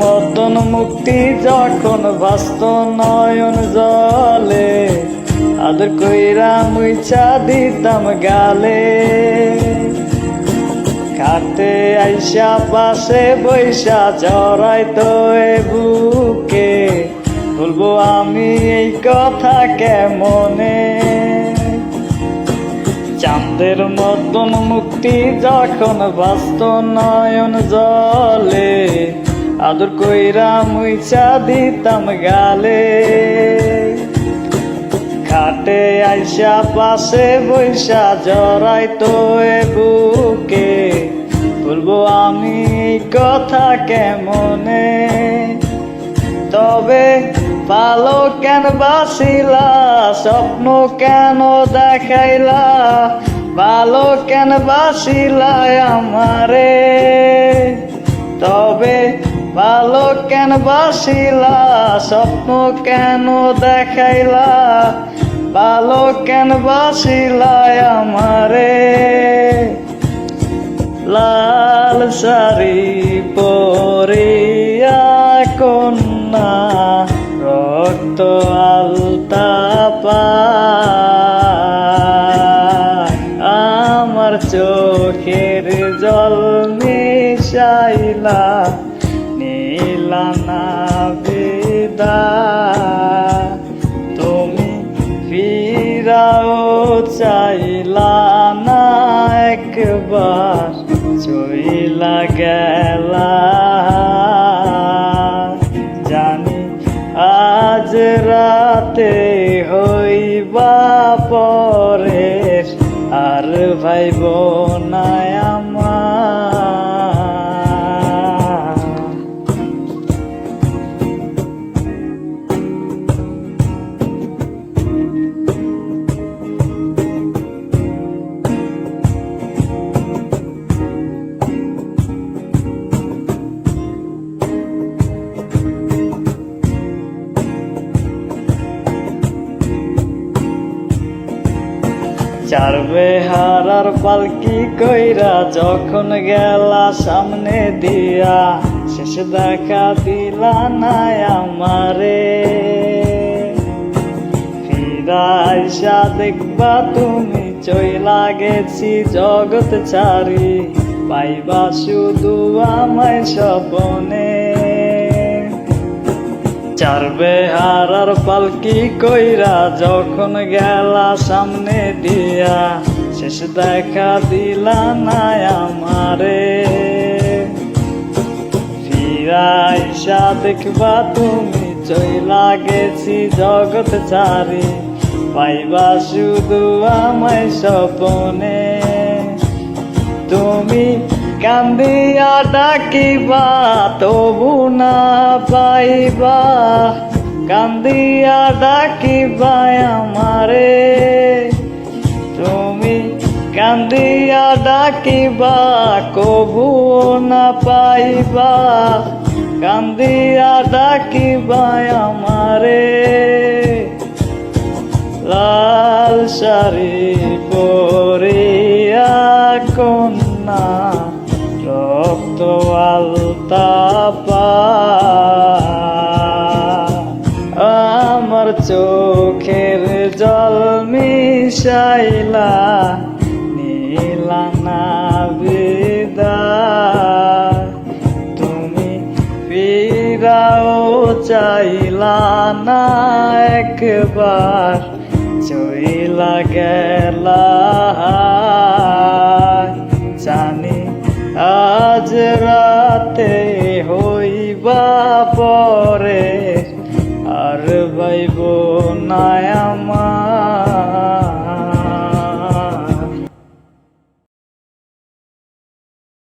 মতন মুক্তি যখন বাস্ত নয়ন জলে, আদর কইরা মুইছা দিতাম গালে। কাটে আইসা পাশে বৈশা জড়াই তো এ বুকে, বলব আমি এই কথা কেমনে? চাঁদের মতন মুক্তি যখন বাস্ত নয়ন জলে আদর কইরা মুইছা দিতাম গালে। খাটে আইসা পাশে বৈশা জড়াই তো বুকে। বলব, আমি কথা কেমনে? তবে ভালো কেন বাসিলা, স্বপ্ন কেন দেখাইলা? ভালো কেন বাসিলা আমারে? কেন বাসিলা? স্বপ্ন কেন দেখাইলা? ভালো কেন বাসিলা আমারে? লাল শাড়ি পরিয়া কন্যা, রক্ত আলতা পায়। আমার চোখের জল মিশাইলা। চইলা গেলা। জানি আজ রাতে হইবা পরে আর ভাইব চারবে হারার পালকি কইরা যখন গেলা সামনে দিয়া, শেষ দেখা দিলা না আমারে। ফিরাইসা দেখবা তুমি চইলা গেছি জগৎ ছাড়ি, পাইবা শুধু আমায় স্বপনে। চারবে হারার পালকি কইরা যখন গেলা সামনে দিয়া, শেষ দেখা দিলা না আমারে। ফিরাইসা দেখবা তুমি চইলা গেছি জগৎ চারি, পাইবা শুধু আমায় স্বপনে। তুমি কান্দিয়া ডাকিবা, তবু না পাইবা। কান্দিয়া ডাকিবা আমারে। তুমি কান্দিয়া ডাকিবা কবু না পাইবা। কান্দিয়া ডাকিবা আমারে। জল মিশাইলা, নীলা না বিদায় তুমি ফিরাও চাইলা না একবার, চইলা গেলা। জানি আজ রাতে হইবা পরে, আর ভাইব না